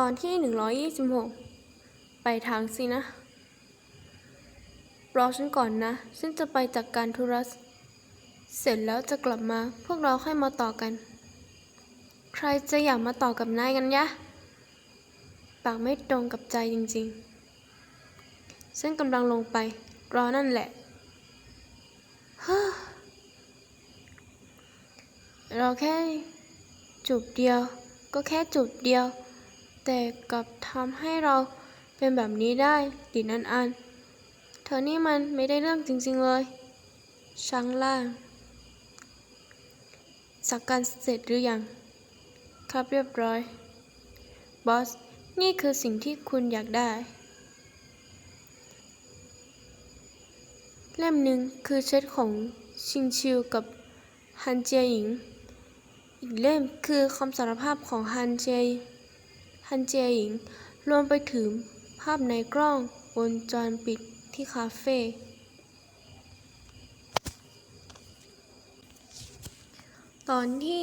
ตอนที่หนึ่งร้อยยี่สิบหกไปทางสินะ รอฉันก่อนนะ ฉันจะไปจัดกการธุระเสร็จแล้วจะกลับมา พวกเราค่อยมาต่อกัน ใครจะอยากมาต่อกับนายกันยะ ปากไม่ตรงกับใจจริงๆ ฉันกำลังลงไป รอนั่นแหละเฮ้อเราแค่จูบเดียว ก็แค่จูบเดียว แต่กลับทำให้เราเป็นแบบนี้ได้ดินันอัน เธอนี่มันไม่ได้เรื่องจริง ๆ เลยช่างล่าง สักการเสร็จหรือยัง ครับเรียบร้อย บอส นี่คือสิ่งที่คุณอยากได้ เล่มหนึ่งคือเช็ดของชิงชิวกับฮันเจียหญิง อีกเล่มคือคำสารภาพของฮันเจีย ฮันเจียหญิง รวมไปถึงภาพในกล้องวงจรปิดที่คาเฟ่ตอนที่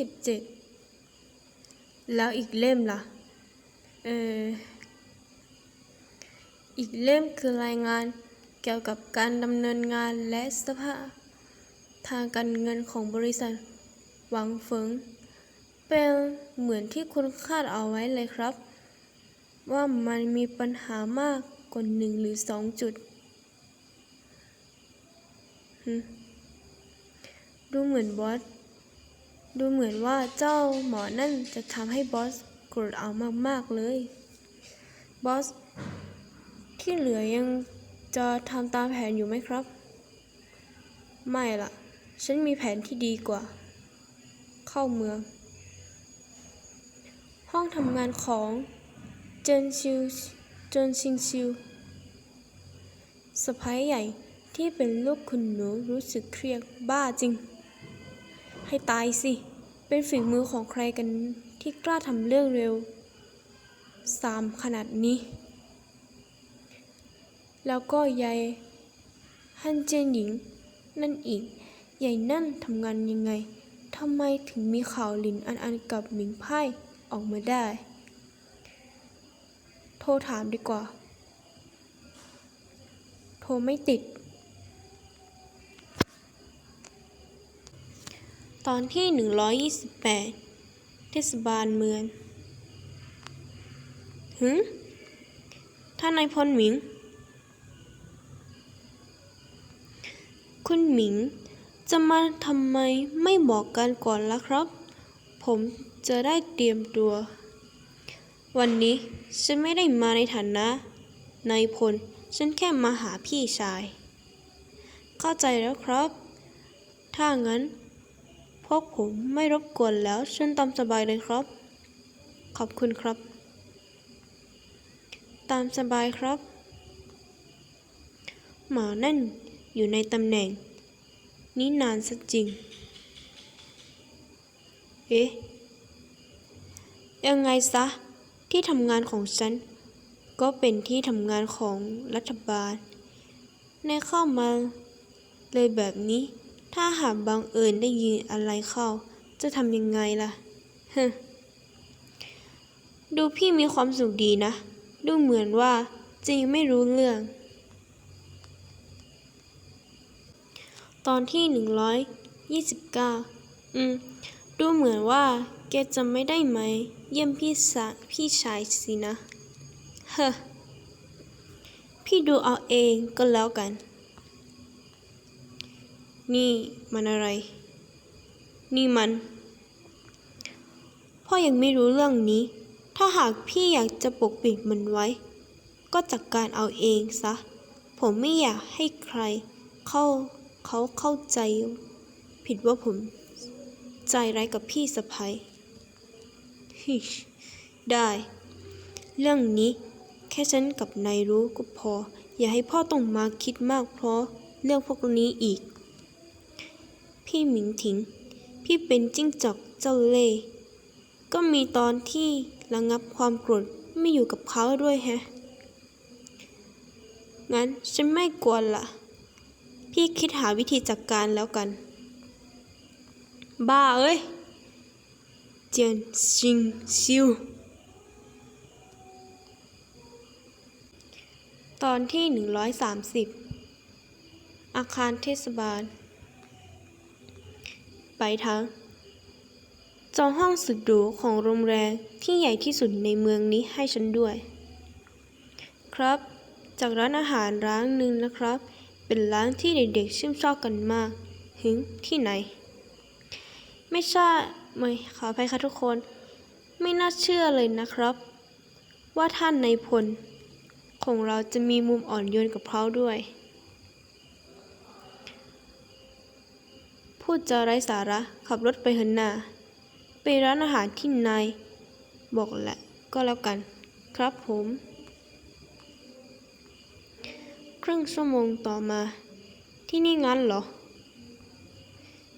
127 แล้วอีกเล่มล่ะ เออ อีกเล่มคือรายงานเกี่ยวกับการดำเนินงานและสภาพทางการเงินของบริษัทหวังเฟิง เป็นเหมือนที่คุณคาดเอาไว้เลยครับ ว่ามันมีปัญหามากกว่าหนึ่งหรือสองจุด ดูเหมือนบอส ดูเหมือนว่าเจ้าหมอนั่นจะทำให้บอสโกรธเอามากๆเลย บอส ที่เหลือยังจะทำตามแผนอยู่ไหมครับ ไม่ละฉันมีแผนที่ดีกว่า เข้าเมือง ห้องทำงานของเจนชิวเจนชิงชิวสะพ้ายใหญ่ที่เป็นลูกคุณหนูรู้สึกเครียดบ้าจริง ให้ตายสิ เป็นฝีมือของใครกันที่กล้าทำเรื่องเร็วสามขนาดนี้ แล้วก็ยายฮันเจนหญิง นั่นอีกยายนั่นทำงานยังไงทำไมถึงมีข่าวหลินอันอันกับหมิงไพ่ ออกมาได้ โทรถามดีกว่า โทรไม่ติด ตอนที่ 128 เทศบาลเมืองหึท่านนายพลหมิง คุณหมิงจะมาทำไมไม่บอกกันก่อนล่ะครับ ผมจะได้เตรียมตัว วันนี้ฉันไม่ได้มาในฐานะนายพล ฉันแค่มาหาพี่ชาย เข้าใจแล้วครับ ถ้างั้น พวกผมไม่รบกวนแล้วเชิญตามสบายเลยครับ ขอบคุณครับ ตามสบายครับ หมอนั่นอยู่ในตำแหน่ง นี้นานสักจริง เอ๊ะ ยังไงซะ ที่ทำงานของฉัน ก็เป็นที่ทำงานของรัฐบาล ในเข้ามาเลยแบบนี้ ถ้าหากบังเอิญได้ยินอะไรเข้า จะทำยังไงล่ะฮดูพี่มีความสุขดีนะ ดูเหมือนว่าจะยังไม่รู้เรื่อง ตอนที่หนึ่งร้อยยี่สิบเก้าอืม ดูเหมือนว่าแกจะไม่ได้ไหม เยี่ยมพี่สาพี่ชายสินะ เฮ้อ พี่ดูเอาเองก็แล้วกัน นี่มันอะไร นี่มัน พ่อยังไม่รู้เรื่องนี้ ถ้าหากพี่อยากจะปกปิดมันไว้ ก็จัดกการเอาเองซะ ผมไม่อยากให้ใคร เข้าเขาเข้าใจ ผิดว่าผม ใจร้ายกับพี่สะพ้ยฮิชได้ เรื่องนี้แค่ฉันกับนายรู้ก็พอ อย่าให้พ่อต้องมาคิดมากเพราะเรื่องพวกนี้อีก พี่หมิงถิง พี่เป็นจิ้งจอกเจ้าเล่ห์ก็มีตอนที่ระงับความโกรธไม่อยู่กับเขาด้วยแฮะ งั้นฉันไม่กวนละ พี่คิดหาวิธีจัดกการแล้วกัน บ้าเอ้ย เจียนชิงซิว ตอนที่ 130 อาคารเทศบาล ไปทั้งจองห้องสุดหรูของโรงแรมที่ใหญ่ที่สุดในเมืองนี้ให้ฉันด้วย ครับ จากร้านอาหารร้านหนึ่งนะครับ เป็นร้านที่เด็กๆชื่นชอบกันมาก หึงที่ไหน ไม่ใช่ไม่ขออภัยค่ะทุกคน ไม่น่าเชื่อเลยนะครับ ว่าท่านในายพลของเราจะมีมุมอ่อนโยนกับเขาด้วย พูดจาไร้สาระขับรถไปเหินนาไปร้านอาหารที่นายบอกแหละก็แล้วกัน ครับผม ครึ่งชั่วโมงต่อมา ที่นี่งั้นเหรอ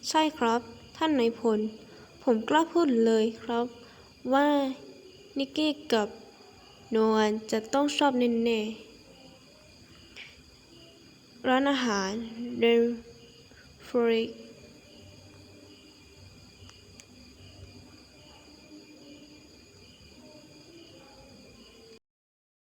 ใช่ครับ ท่านนายพล ผมกล้าพูดเลยครับ ว่านิกกี้กับโนอันจะต้องชอบแน่ๆร้านอาหารเดนฟริก